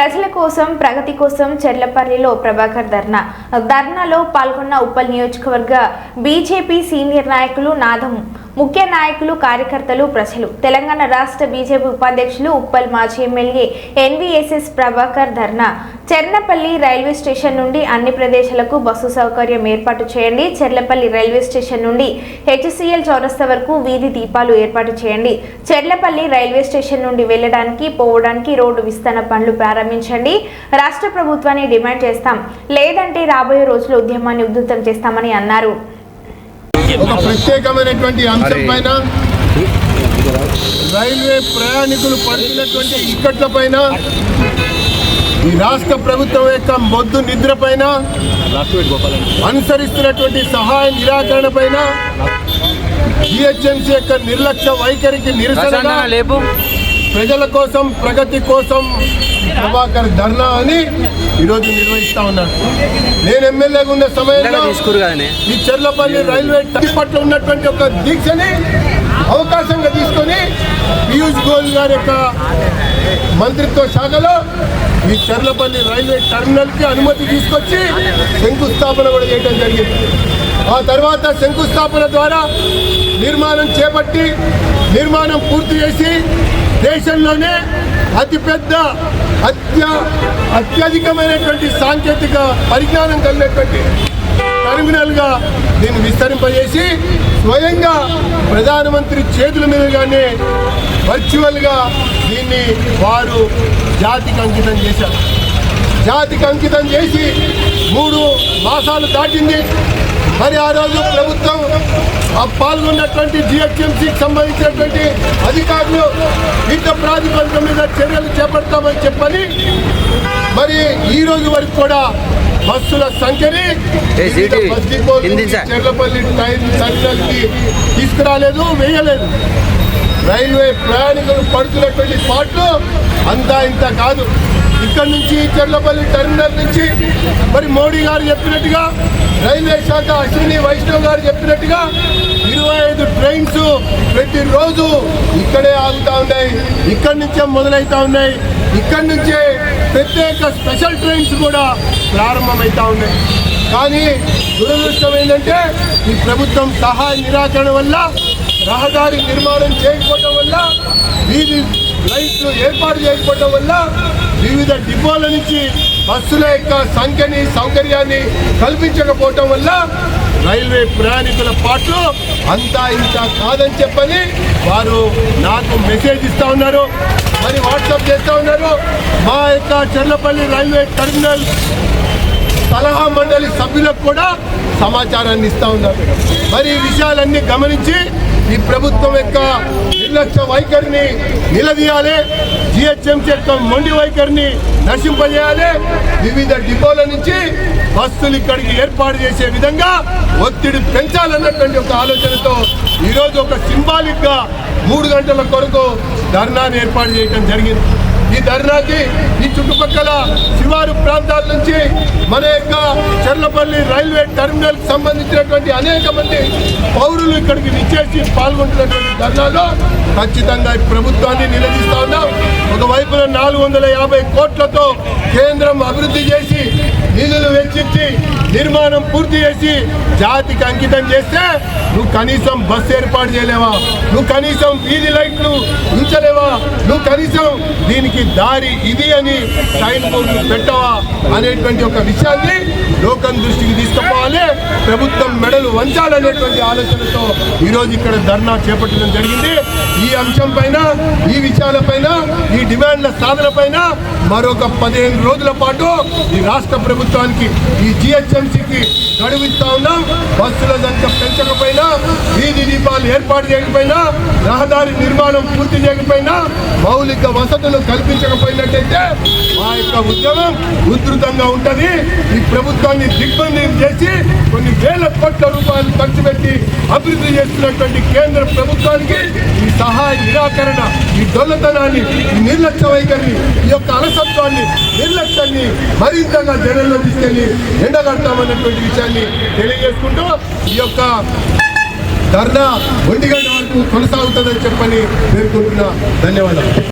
ప్రజల కోసం ప్రగతి కోసం చెర్లపల్లిలో ప్రభాకర్ ధర్నా. ధర్నాలో పాల్గొన్న ఉప్పల్ నియోజకవర్గ బీజేపీ సీనియర్ నాయకులు నాదం. ముఖ్య నాయకులు కార్యకర్తలు ప్రజలు. తెలంగాణ రాష్ట్ర బీజేపీ ఉపాధ్యక్షులు ఉప్పల్ మాజీ MLA NVSS Prabhakar dharna. Cherlapalli railway station నుండి అన్ని ప్రదేశాలకు బస్సు సౌకర్యం ఏర్పాటు చేయండి. చెర్లపల్లి రైల్వే స్టేషన్ నుండి హెచ్సిఎల్ చౌరస్తా వరకు వీధి దీపాలు ఏర్పాటు చేయండి. చెర్లపల్లి రైల్వే స్టేషన్ నుండి వెళ్ళడానికి పోవడానికి రోడ్డు విస్తరణ పనులు ప్రారంభించండి. రాష్ట్ర ప్రభుత్వాన్ని డిమాండ్ చేస్తాం. లేదంటే రాబోయే రోజుల్లో ఉద్యమాన్ని ఉధృతం చేస్తామని అన్నారు. ఒక ప్రత్యేకమైనటువంటి అంశం పైన రైల్వే ప్రయాణికులు పడుతున్నటువంటి ఇక్కట్ల పైన ఈ రాష్ట్ర ప్రభుత్వం యొక్క మొద్దు నిద్ర పైన అనుసరిస్తున్నటువంటి సహాయ నిరాకరణ పైన జిహెచ్ఎంసీ యొక్క నిర్లక్ష్య వైఖరికి నిరసనగా లేపు. ప్రజల కోసం ప్రగతి కోసం ప్రభాకర్ ధర్నా అని ఈరోజు నిర్వహిస్తా ఉన్నారు నేను ఎమ్మెల్యేగా ఉన్న సమయంలో ఈ చెర్లపల్లి రైల్వే టైం పట్ల ఉన్నటువంటి ఒక దీక్షని అవకాశంగా తీసుకొని పీయూష్ గోయల్ గారి యొక్క మంత్రిత్వ శాఖలో ఈ చెర్లపల్లి రైల్వే టెర్మినల్కి అనుమతి తీసుకొచ్చి శంకుస్థాపన కూడా చేయడం జరిగింది. ఆ తర్వాత శంకుస్థాపన ద్వారా నిర్మాణం చేపట్టి నిర్మాణం పూర్తి చేసి దేశంలోనే అతిపెద్ద అత్య అత్యధికమైనటువంటి సాంకేతిక పరిజ్ఞానం కలిగినటువంటి టెర్మినల్గా దీన్ని విస్తరింపజేసి స్వయంగా ప్రధానమంత్రి చేతుల మీదుగానే వర్చువల్గా దీన్ని వారు జాతికి అంకితం చేశారు. జాతికి అంకితం చేసి మూడు మాసాలు దాటింది. మరి ఆ రోజు ప్రభుత్వం పాల్గొన్నటువంటి జిహెచ్ఎంసీకి సంబంధించినటువంటి అధికారులు యుద్ధ ప్రాతిపదిక మీద చర్యలు చేపడతామని చెప్పని మరి ఈ రోజు వరకు కూడా బస్సుల సంఖ్యని. చెర్లపల్లి టైం టర్మినల్కి తీసుకురాలేదు వేయలేదు. రైల్వే ప్రయాణికులు పడుతున్నటువంటి పాటలు అంతా ఇంత కాదు. ఇక్కడ నుంచి చెర్లపల్లి టెర్మినల్ నుంచి మరి మోడీ గారు చెప్పినట్టుగా రైల్వే శాఖ అశ్విని వైష్ణవ్ గారు చెప్పినట్టుగా ఇరవై ఐదు ట్రైన్స్ ప్రతిరోజు ఇక్కడే ఆగుతూ ఉన్నాయి. ఇక్కడి నుంచే మొదలవుతూ ఉన్నాయి. ఇక్కడి నుంచే ప్రత్యేక స్పెషల్ ట్రైన్స్ కూడా ప్రారంభమవుతా ఉన్నాయి. కానీ దురదృష్టం ఏంటంటే ఈ ప్రభుత్వం సహాయ నిరాకరణ వల్ల రహదారి నిర్మాణం చేయకపోవడం వల్ల వీధి లైట్లు ఏర్పాటు చేయకపోవడం వల్ల వివిధ డిపోల నుంచి బస్సుల యొక్క సంఖ్యని సౌకర్యాన్ని కల్పించకపోవటం వల్ల రైల్వే ప్రయాణికుల పాటు అంతా ఇంత కాదని చెప్పని వారు నాకు మెసేజ్ ఇస్తూ ఉన్నారు. మరి వాట్సాప్ చేస్తూ ఉన్నారు. మా యొక్క చెర్లపల్లి రైల్వే టెర్మినల్ సలహా మండలి సభ్యులకు కూడా సమాచారాన్ని ఇస్తూ ఉన్నారు. మరి ఈ విషయాలన్నీ గమనించి ఈ ప్రభుత్వం యొక్క నిర్లక్ష్య వైఖరిని నిలదీయాలి. జిహెచ్ఎంసీ యొక్క మొండి వైఖరిని నశింపజేయాలి. వివిధ డిపోల నుంచి బస్సులు ఇక్కడికి ఏర్పాటు చేసే విధంగా ఒత్తిడి పెంచాలన్నటువంటి ఒక ఆలోచనతో ఈరోజు ఒక సింబాలిక్గా మూడు గంటల కొరకు ధర్నాన్ని ఏర్పాటు చేయడం జరిగింది. ఈ ధర్నాకి ఈ చుట్టుపక్కల శివారు ప్రాంతాల నుంచి మన యొక్క చెర్లపల్లి రైల్వే టెర్మినల్ సంబంధించినటువంటి అనేక మంది పౌరులు ఇక్కడికి విచ్చేసి పాల్గొంటున్నటువంటి ధర్నాలో ఖచ్చితంగా ప్రభుత్వాన్ని నిలదీస్తా ఉన్నాం. ఒకవైపున నాలుగు వందల యాభై కోట్లతో కేంద్రం అభివృద్ధి చేసి నిధులు వెచ్చించి నిర్మాణం పూర్తి చేసి జాతికి అంకితం చేస్తే నువ్వు కనీసం బస్సు ఏర్పాటు చేయలేవా? నువ్వు కనీసం వీధి లైట్లు ఉంచలేవా? నువ్వు కనీసం దీనికి దారి ఇది అని సైన్ బోర్డు పెట్టవా అనేటువంటి ఒక విషయాన్ని లోకం దృష్టికి తీసుకుపోవాలి. ప్రభుత్వం మెడలు వంచాలనేటువంటి ఆలోచనతో ఈరోజు ఇక్కడ ధర్నా చేపట్టడం జరిగింది. ఈ అంశం పైన ఈ విషయాల పైన ఈ డిమాండ్ల సాధన పైన మరొక పదిహేను రోజుల పాటు ఈ రాష్ట్ర ప్రభుత్వానికి ఈ జిహెచ్ఎంసీకి గడువు ఇస్తా ఉన్నాం. బస్సుల సంఖ్య పెంచకపోయినా వీధి దీపాలు ఏర్పాటు చేయకపోయినా రహదారి నిర్మాణం పూర్తి చేయకపోయినా మౌలిక వసతులు కల్పించకపోయినట్టయితే మా యొక్క ఉద్యమం ఉధృతంగా ఉంటుంది. ఈ ప్రభుత్వాన్ని దిగ్బంధం చేసి కొన్ని వేల కోట్ల రూపాయలు ఖర్చు పెట్టి అభివృద్ధి చేస్తున్నటువంటి కేంద్ర ప్రభుత్వానికి ఈ సహాయ నిరాకరణ ఈ దొల్లతనాన్ని ఈ నిర్లక్ష్య వైఖరిని ఈ యొక్క అలసత్వాన్ని నిర్లక్ష్యాన్ని మరింతగా జనంలో తీసుకెళ్ళి ఎండగడతామన్నటువంటి విషయాన్ని తెలియజేసుకుంటూ ఈ యొక్క ధర్నా ఒంటిగంట వరకు కొనసాగుతుందని చెప్పని పేర్కొంటున్నా. ధన్యవాదాలు.